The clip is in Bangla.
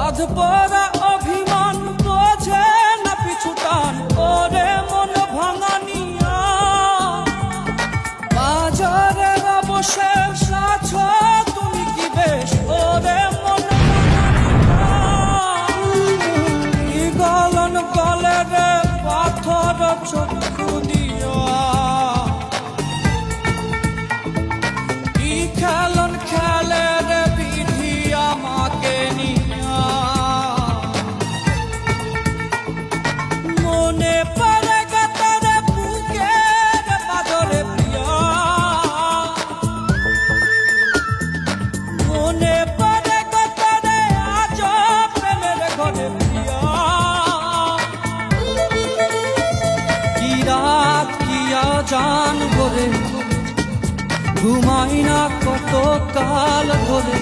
বাঁধ পরা অভিমান বোঝে না পিছুটান ওরে মন ভাঙানিয়া বাজারের অবশেষ জান ভরে ঘুমাই না কত কাল ধরে।